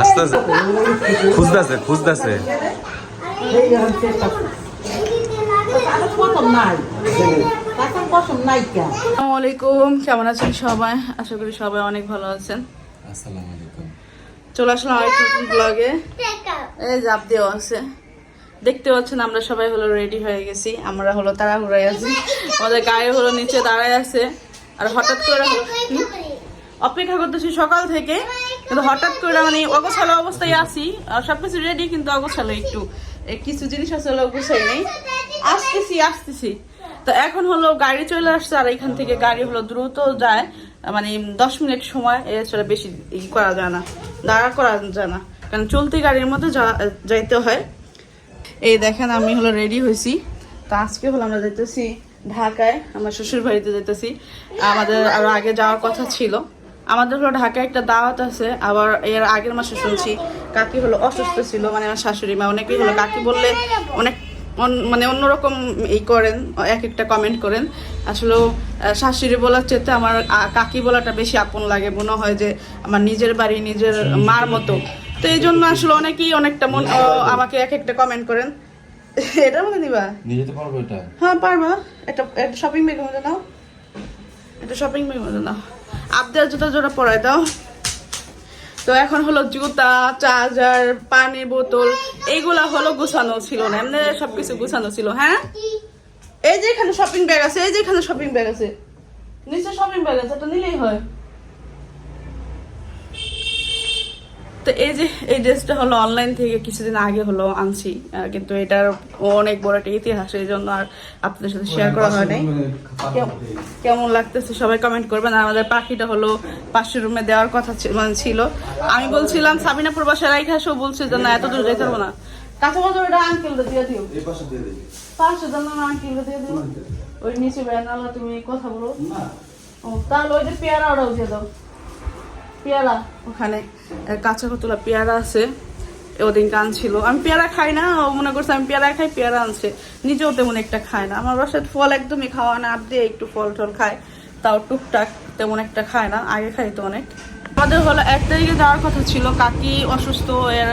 আস্তে খুঁজতেছে খুঁজতেছে। কেমন আছেন সবাই? আশা করি সবাই অনেক ভালো আছেন। চলে আসলাম আরেকটা ব্লগে এই জাপ দেওয়া আছে। দেখতে পাচ্ছেন আমরা সবাই হলো রেডি হয়ে গেছি। আমরা হলো তাড়াহুড়ায় আছি। আমাদের গায়ে হলো নিচে দাঁড়ায় আছে। আর হঠাৎ করে? অপেক্ষা করতেছি সকাল থেকে। কিন্তু হঠাৎ করে মানে অগোছালো অবস্থায় আছি। আর সবকিছু রেডি কিন্তু অগোছালো একটু। কিছু জিনিস আছে হলো গুছাই নেই। আসতেছি আসতেছি। তো এখন হলো গাড়ি চলে আসছে আর এখান থেকে গাড়ি হলো দ্রুত যায়। মানে দশ মিনিট সময় এছাড়া বেশি ই করা যায় না দাঁড়া করা যায় না। কারণ চলতি গাড়ির মধ্যে যা- যাইতে হয়। এই দেখেন আমি হলো রেডি হয়েছি। তো আজকে হলো আমরা যেতেছি ঢাকায় আমার শ্বশুর বাড়িতে যেতেছি আমাদের আরও আগে যাওয়ার কথা ছিল। আমাদের হলো ঢাকায় একটা দাওয়াত আছে আবার এর আগের মাসে শুনছি কাকি হলো অসুস্থ ছিল মানে আমার শাশুড়ি মা অনেকেই হলো কাকি বললে অনেক অন- মানে অন্যরকম এই করেন এক একটা কমেন্ট করেন। আসলে শাশুড়ি বলার চেয়ে আমার কাকি বলাটা বেশি আপন লাগে মনে হয় যে আমার নিজের বাড়ি নিজের মার মতো। তো এই জন্য আসলে অনেকেই অনেকটা মন আমাকে এক একটা কমেন্ট করেন। এটার মধ্যে নিবা নিয়ে যেতে পারব এটা। হ্যাঁ পারবা। একটা একটা শপিং ব্যাগের মধ্যে নাও। একটা শপিং ব্যাগের মধ্যে নাও। আবদার জুতা জোড়া পরাই দাও। তো এখন হলো জুতা, চার্জার, পানির বোতল এইগুলা হলো গুছানো ছিল না। এমনি সবকিছু গুছানো ছিল হ্যাঁ? এই যে এখানে শপিং ব্যাগ আছে, এই যে এখানে শপিং ব্যাগ আছে। নিচে শপিং ব্যাগ আছে, এটা নিলেই হয়। তো এই যে এই ড্রেসটা হলো অনলাইন থেকে কিছুদিন আগে হলো আনছি কিন্তু এটার অনেক বড় একটা ইতিহাস এই জন্য আর আপনাদের সাথে শেয়ার করা হয় নাই কেমন লাগতেছে সবাই কমেন্ট করবেন। আর আমাদের পাখিটা হলো পাশের রুমে দেওয়ার কথা মানে ছিল। আমি বলছিলাম সাবিনাপুর বাসায় রাইখা আসো বলছে যে না এত দূর যেতে হবে না। কাঁচা বাজার ওটা আঙ্কেল দিয়ে দিও। পাঁচশো জন আঙ্কেল দিয়ে দিও। ওই নিচে বেড়ানো তুমি কথা বলো। ও তাহলে ওই যে পেয়ারা ওরাও দিয়ে দাও। পেয়ারা। ওখানে পেয়ারা আমি পেয়ারা খাই না, ও মনে করছে আমি পেয়ারা খাই, পেয়ারা আনছে। নিজেও তেমন একটা খায় না। আমার বাসায় ফল একদমই খাওয়া না আপ দিয়ে একটু ফল টল খায়, তাও টুকটাক তেমন একটা খায় না, আগে খাই তো অনেক। আমাদের হলো এক তারিখে যাওয়ার কথা ছিল। কাকি অসুস্থ, এর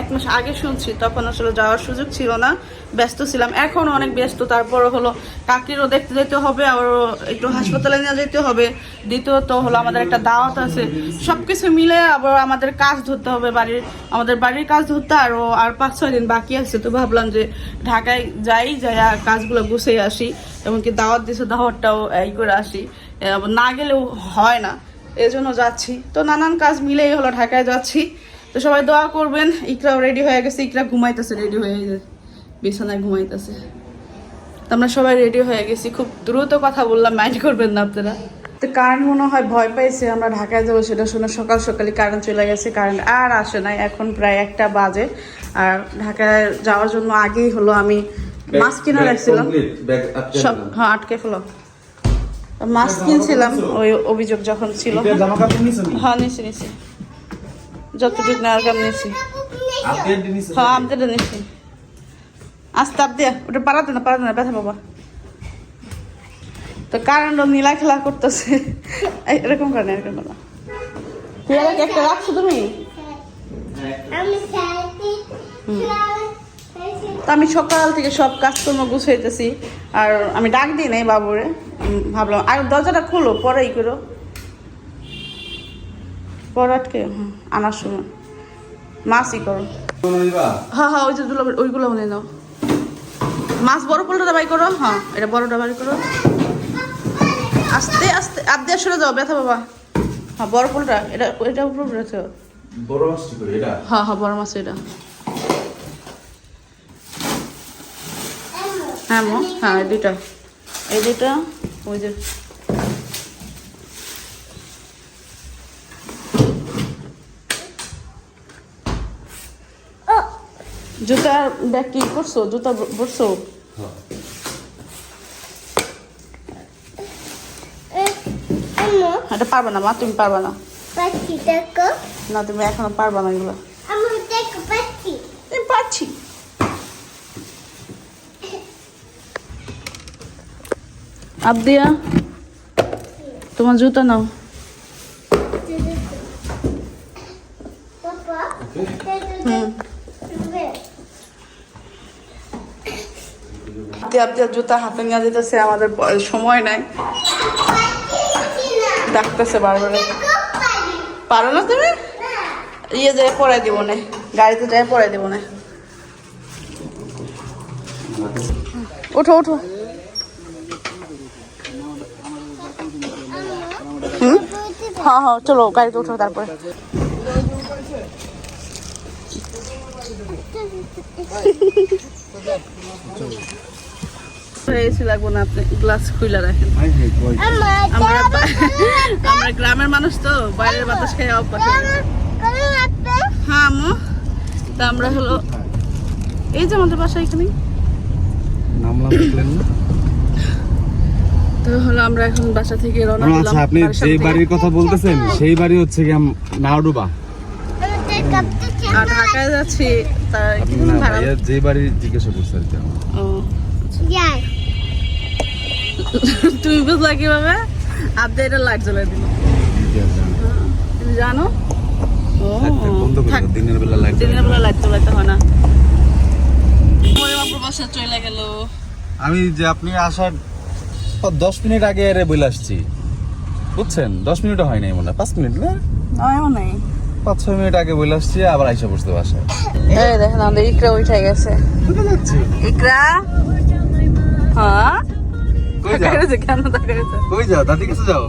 এক মাস আগে শুনছি, তখন আসলে যাওয়ার সুযোগ ছিল না। ব্যস্ত ছিলাম, এখন অনেক ব্যস্ত। তারপর হলো কাকিরও দেখতে যেতে হবে, আবারও একটু হাসপাতালে নিয়ে যেতে হবে। দ্বিতীয়ত হলো আমাদের একটা দাওয়াত আছে সব কিছু মিলে আবার আমাদের কাজ ধরতে হবে বাড়ির, আমাদের বাড়ির কাজ ধরতে আরও আর পাঁচ, ছয় দিন বাকি আছে। তো ভাবলাম যে ঢাকায় যাই যাই আর কাজগুলো গুছিয়ে আসি, এমনকি দাওয়াত দিছে, দাওয়াতটাও এই করে আসি। আবার না গেলেও হয় না। জন্য যাচ্ছি। তো নানান কাজ মিলেই হলো ঢাকায় যাচ্ছি। তো সবাই দোয়া করবেন ইকরাও রেডি হয়ে গেছে ইকরা ঘুমাইতেছে রেডি হয়ে গেছে বিছানায় ঘুমাইতেছে। তো আমরা সবাই রেডি হয়ে গেছি খুব দ্রুত কথা বললাম মাইন্ড করবেন না আপনারা। তো কারেন্ট মনে হয় ভয় পাইছে আমরা ঢাকায় যাব সেটা শুনে সকাল সকালে কারেন্ট চলে গেছে কারেন্ট আর আসে নাই এখন প্রায় একটা বাজে। আর ঢাকায় যাওয়ার জন্য আগেই হলো আমি মাছ কিনে রাখছিলাম। সব হ্যাঁ আটকে ফেলো। মাছ কিনছিলাম ওই অভিযোগ যখন ছিল। হ্যাঁ নিছি নিছি। যতটুকু নেওয়ার কাম নিছি। আপডেট হ্যাঁ আমদের নিছি। আস্তে আপ দিয়ে ওটা পারাতে না পারাতে না ব্যথা বাবা তো কারেন্ট নীলা খেলা করতেছে। এরকম করে না এরকম করে না। পেয়ারা একটা রাখছো তুমি? তো আমি সকাল থেকে সব কাজকর্ম গুছাইতেছি। আর আমি ডাক দিই নাই বাবুরে। ভাবলাম আর দরজাটা খোলো পরেই করো। পর আটকে আনার সময়। মাছই করো। হ্যাঁ হ্যাঁ ওই যে দুলো ওইগুলো মনে নাও। মাছ বড় পোলটা বাই করো হ্যাঁ এটা বড়টা বাই করো। আস্তে আস্তে আদে সরে যাও ব্যথা বাবা হ্যাঁ বড় পোলটা এটা এটা উপর রেখো বড় মাছটি করে এটা? হ্যাঁ হ্যাঁ বড় মাছ এটা। হ্যাঁ মো হ্যাঁ এই দুইটা। এই দুইটা। ওই যে। জুতার ব্যাগ কি করছ জুতা ব- বসছো এটা পারবে না মা তুমি পারবে না। না তুমি এখনও পারবে না এগুলো। আবদিয়া তোমার জুতো নাও। আপনার জুতা হাতে নিয়ে যেতেছে আমাদের সময় নাই। ডাকতেছে বারবার। পারো। না তুমি? ইয়ে যাই পড়াই দিব নে গাড়িতে যাই পড়াই দিব না। উঠো ওঠো হ্যাঁ হ্যাঁ চলো গাড়িতে উঠো তারপরে। না আপনি গ্লাস খুলে রাখেন। আমরা আমরা গ্রামের মানুষ তো বাইরের বাতাস খেয়ে অভ্যাস হ্যাঁ আম্মু। তা আমরা হলো এই যে আমাদের বাসা এখানে নামলাম তো হলো আমরা এখন বাসা থেকে রওনা ও, আচ্ছা আপনি যে বাড়ির কথা বলতেছেন সেই বাড়ি হচ্ছে কি নাওডুবা। আর ঢাকায় যাচ্ছি তার আপনি ভাড়া। যে বাড়ি জিজ্ঞাসা করছে আর কি ও। তুমি বুঝলা কীভাবে? আপনি এটা লাইট জ্বলাই দিল। তুমি জানো? ও দিনের বেলা লাইট দিনের বেলা লাইট জ্বলাইতে হয় না। বাসা চলে গেল। আমি যে আপনি আসার দশ মিনিট আগে এরে বলে আসছি। বুঝছেন? দশ মিনিটও হয় নাই মনে হয়। পাঁচ মিনিট না? আমিও নেই। পাঁচ ছয় মিনিট আগে বলে আসছি আবার আইসা বসতে বাসায়। এই দেখেন আমাদের ইকরা উঠে গেছে। যাচ্ছি? ইকরা? হ্যাঁ? কই যাও? কেন? তাকাইছে? কই যাও? দাদি কাছে যাও।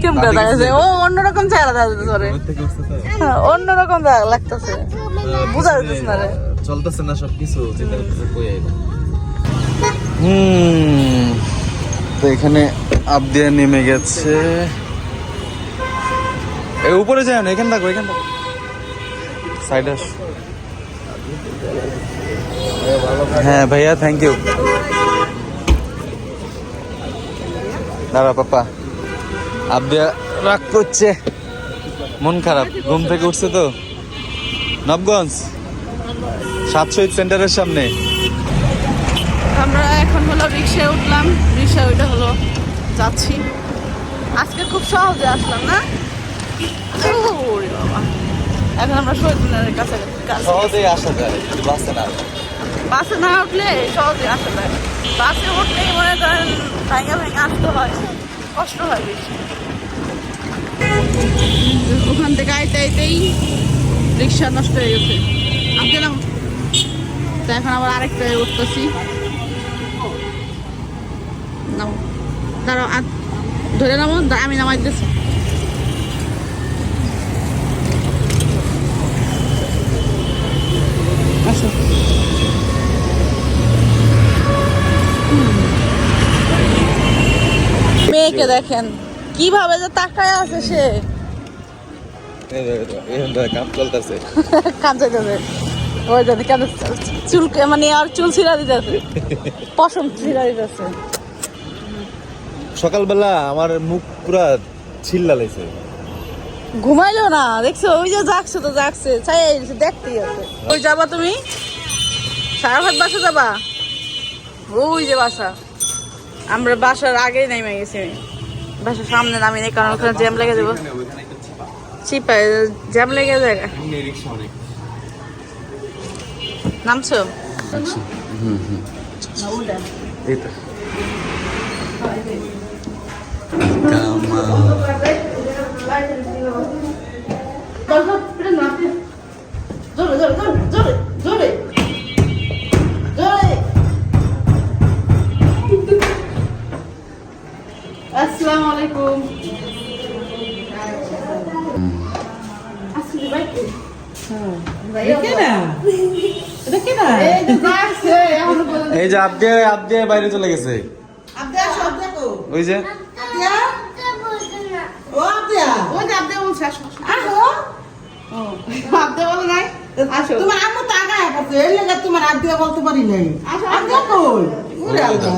কেমন? গেছে। ও অন্যরকম চেহারা দেখা ধরে ওর থেকে উঠতে তো। হ্যাঁ, অন্যরকম লাগতেছে। বুঝা যাইতেছে না রে। চলতেছে না সব কিছু চিন্তা করতেছে কই আইলো হুম। তো এখানে আবদিয়া নেমে গেছে। উপরে যায় না, এখানে থাকো এখানে থাকো। সাইড আস। হ্যাঁ ভাইয়া থ্যাংক ইউ দাঁড়া, পাপা। আবদিয়া রাগ করছে। মন খারাপ, ঘুম থেকে উঠছে তো। নবগঞ্জ সাত শহীদ সেন্টারের সামনে। এখন হলো রিক্সায় উঠলাম রিক্সা ওইটা হলো যাচ্ছি। আজকে খুব সহজে আসলাম না? ওরে বাবা। এখন আমরা শহীদ মিনারের কাছে কাছে আসা যায় বাসে না। বাসে না উঠলে সহজে আসা যায়। বাসে উঠলেই মনে করেন ভাঙা ভেঙে আসতে হয় কষ্ট হয় বেশি। ওখান থেকে আইতে আইতেই রিক্সা নষ্ট হয়ে গেছে। আমি গেলাম তো এখন আবার আরেকটা উঠতেছি। নাও দাঁড়াও আর ধরে নামো আমি নামাই দিতেছি। আসো। মেয়েকে দেখেন কীভাবে যে তাকায় আছে সে। কাম চলতেছে। ওই কেন চুল মানে আর চুল ছিঁড়া দিতেছে। পশম ছিঁড়া দিতেছে। সকালবেলা আমার মুখ পুরা ছিল্লা লাইছে ঘুমাইলো না দেখছ ওই যে জাগছে তো জাগছে। চাই দেখতেই আছে ওই যাবা তুমি? সারা ভাত বাসা যাবা? ওই যে বাসা। আমরা বাসার আগেই নেমে গেছি বাসার সামনে নামি নেই কারণ ওখানে জ্যাম লেগে যাব। চিপা জ্যাম লেগে যায়। নামছো? এই তো। আসসালামু আলাইকুম আসলে ভাই এই যে আবদে বাইরে চলে গেছে। ওই যে ওই যে আপনি বলছে আসো ও আপনি বলে নাই। আসো তোমার আম্মু তো আগায় গেছে এর লেগে তোমার আগ দিয়ে বলতে পারি নাই। আসো, আগ দিয়ে কই? ওরে আল্লাহ।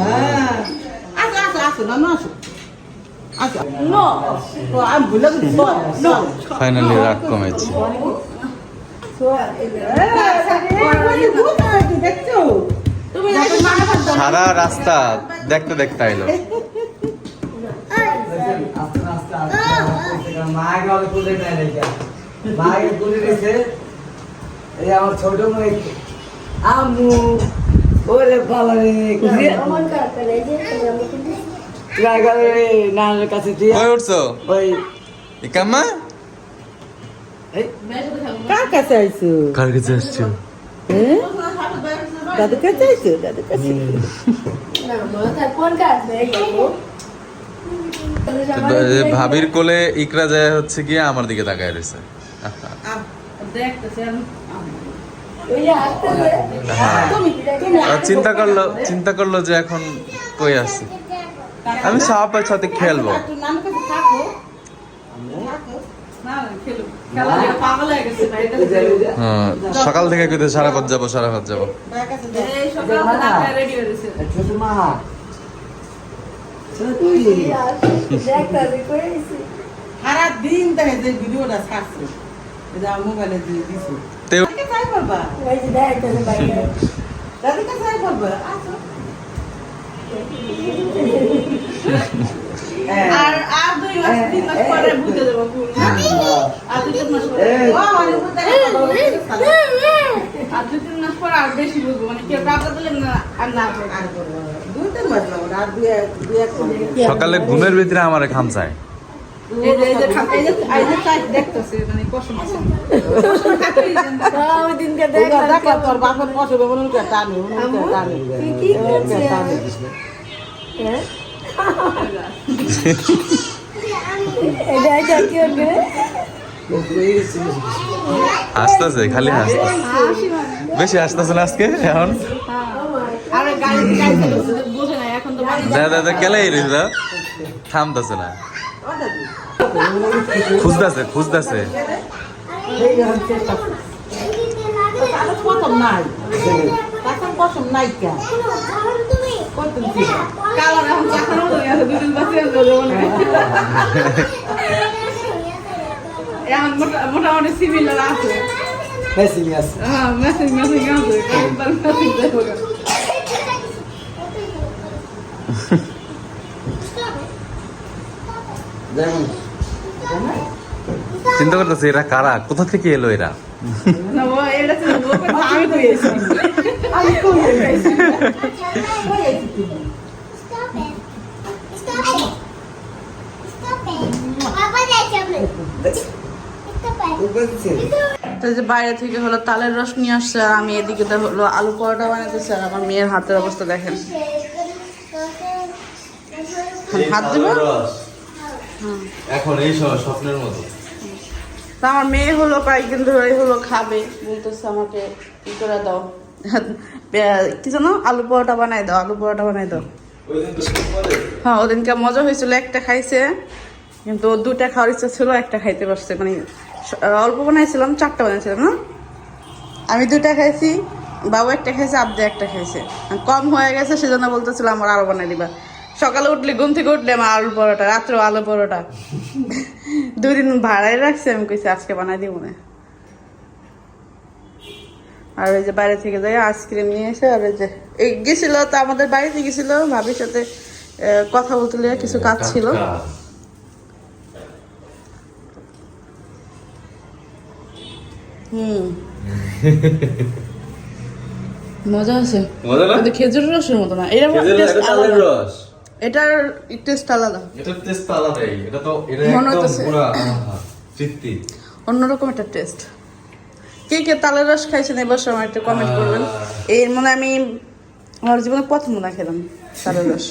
আসো আসো আসো না না আসো। আসো নো। ও আমি ভুলে গেছি নো। ফাইনালি রাগ কমেছে সারা রাস্তা দেখতে দেখতে আইলো। মাকে অনেক তুলে নেয় নাকি মাকে তুলে নিয়েছে এই আমার ছোট মেয়ে আম্মু ওরে বাবা রে রাগারে নানার কাছে দিয়ে। কই উঠছো? ওই ইকাম্মা কার কাছে আইছো? কার কাছে আসছো? দাদু কাছে আইছো? দাদু কাছে? ভাবির কোলে ইকরা যায় হচ্ছে গিয়ে আমার দিকে তাকায় রয়েছে। হ্যাঁ। আর চিন্তা করল চিন্তা করল যে এখন কই আছে? আমি সাহাপার সাথে খেলব। হয়ে হ্যাঁ, সকাল থেকে কইতে সারা পথ যাব সারা পথ যাব ভাইয়ের কাছে যাও। এই সকালবেলা আপনারা ready হয়ে গেছে। ছোট মা সারা দিন দেখে যে ভিডিওটা ছাড়ছে। এটা মোবাইলে দিয়ে দিছো। তেও কাকে চাই বলবা? দাদিকে চাই বলবা? আসো হ্যাঁ। আর আর দুই মাস তিন মাস পরে বুঝতে দেবো আর দুই তিন মাস পরে মানে আর দুই তিন মাস পরে আর বেশি বুঝব। মানে কেউ টাকা দিলে না আর না আর করব সকালে ঘুমের ভিতরে আমার খামচায়। হাসতেছে খালি হাসতেছে। বেশি হাসতেছে না আজকে এখন? দাদা থামতেছে না খুঁজতেছে খুঁজতেছে হয়ে মানে মোটামুটি সিমিলার আছে মেসিং আছে হ্যাঁ মেসেজ মেসেজ আছে চিন্তা করতেছে এরা কারা? কোথা থেকে এলো এরা? তো যে বাইরে থেকে হলো তালের রস নিয়ে আসছে আর আমি এদিকে তো হলো আলু পরোটা বানাতেছি আর আমার মেয়ের হাতের অবস্থা দেখেন। হাত দেবো? এখন এই স্বপ্নের মতো। তা আমার মেয়ে হলো কয়েকদিন ধরে হলো খাবে। বলতেছে আমাকে ই করে দাও? কি জানো? আলু পরোটা বানাই দাও আলু পরোটা বানাই দাও। হ্যাঁ ওদিনকে মজা হয়েছিল একটা খাইছে কিন্তু দুটা খাওয়ার ইচ্ছা ছিল একটা খাইতে পারছে। মানে অল্প বানাইছিলাম চারটা বানাইছিলাম না? আমি দুটা খাইছি বাবু একটা খাইছে আব্দে একটা খাইছে। কম হয়ে গেছে সেজন্য বলতেছিলাম আমার আরও বানাই দিবা। সকালে উঠলে ঘুম থেকে উঠলে আমার আলু পরোটা রাত্রেও আলু পরোটা। দুই দিন ভাড়াই রাখছে আমি কইছি আজকে বানাই দিব না। আর ওই যে বাইরে থেকে যাই আইসক্রিম নিয়ে এসে আর ওই যে এই গেছিল তো আমাদের বাড়িতে গেছিল ভাবির সাথে কথা বলতে লিয়ে কিছু কাজ ছিল। হুম। মজা আছে। মজা না? খেজুরের রসের মতো না। এটা আলাদা। রস এটার টেস্ট আলাদা। এটার টেস্ট আলাদাই। এটা তো এটা একদম পুরা তৃপ্তি। অন্যরকম একটা টেস্ট কে কে তালের রস খাইছেন এবার সময় একটু কমেন্ট করবেন। এর মানে আমি আমার জীবনে প্রথম না খেলাম তালের রস।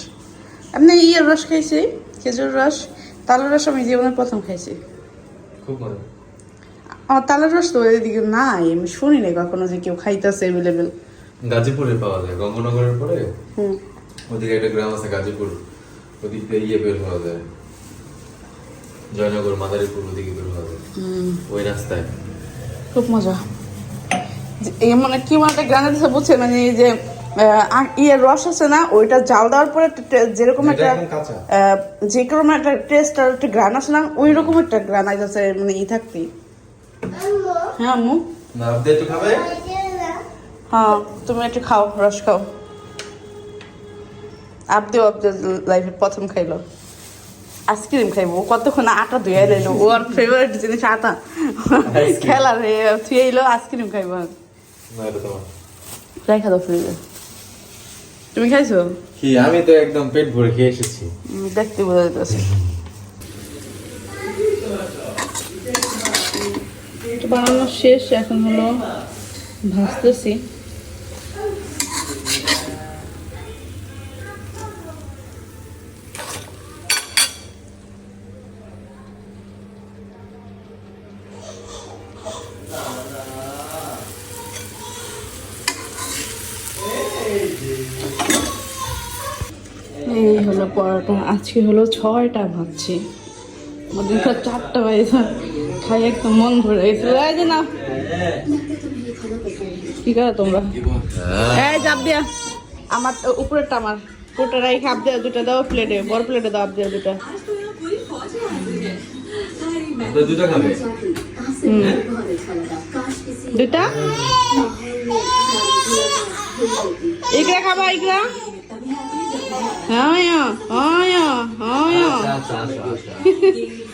আপনি ইয়ের রস খাইছি খেজুর রস। তালের রস আমি জীবনে প্রথম খাইছি। খুব আমার তালের রস তো এদিকে নাই আমি শুনি নাই কখনো যে কেউ খাইতেছে অ্যাভেলেবেল গাজীপুরে পাওয়া যায় গঙ্গনগরের পরে? হুম। ওদিকে একটা গ্রাম আছে গাজীপুর। ওদিক দিয়ে ইয়ে বের হওয়া যায়। জয়নগর মাদারীপুর ওদিকে বের হওয়া যায়। ওই রাস্তায়। খুব মজা। এই মানে কি মানে একটা গ্রানে দিছে বুঝছেন মানে এই যে ইয়ের রস আছে না ওইটা জাল দেওয়ার পরে একটা যেরকম একটা এখন কাঁচা। আহ, যে কোনো একটা টেস্ট আর একটা গ্রান আছে না ওই রকম একটা গ্রান আইতেছে মানে ই থাকতে। হ্যাঁ আম্মু? হ্যাঁ তুমি একটু খাও রস খাও। আপদিও আপনার লাইফে প্রথম খাইলো। আইসক্রিম খাইবো ও কতক্ষণ আটা ধুয়ে এলো ওর ফেভারিট জিনিস আটা। খেলার থুয়ে এলো আইসক্রিম খাইবো। রেখা দাও ফ্রিজে তুমি খাইছো? কি আমি তো একদম পেট ভরে খেয়ে এসেছি। দেখতে বোঝা যাইতেছে তো বানানো শেষ এখন হলো ভাজতেছি এই হলো পরোটা আজকে হলো ছয়টা ভাবছি। ওদিন চারটা বাজে। খাই একদম মন ভরে গেছে। এই যে না। কি করো তোমরা? এই চাপ দিয়া। আমার উপরেরটা আমার। ওটা রাই খাপ দেওয়া দুটা দাও প্লেটে বড় প্লেটে দাও দেওয়া দুটা দুটা ইকরা খাবা ইকরা। হ্যাঁ হ্যাঁ হ্যাঁ হ্যাঁ আচ্ছা আচ্ছা আচ্ছা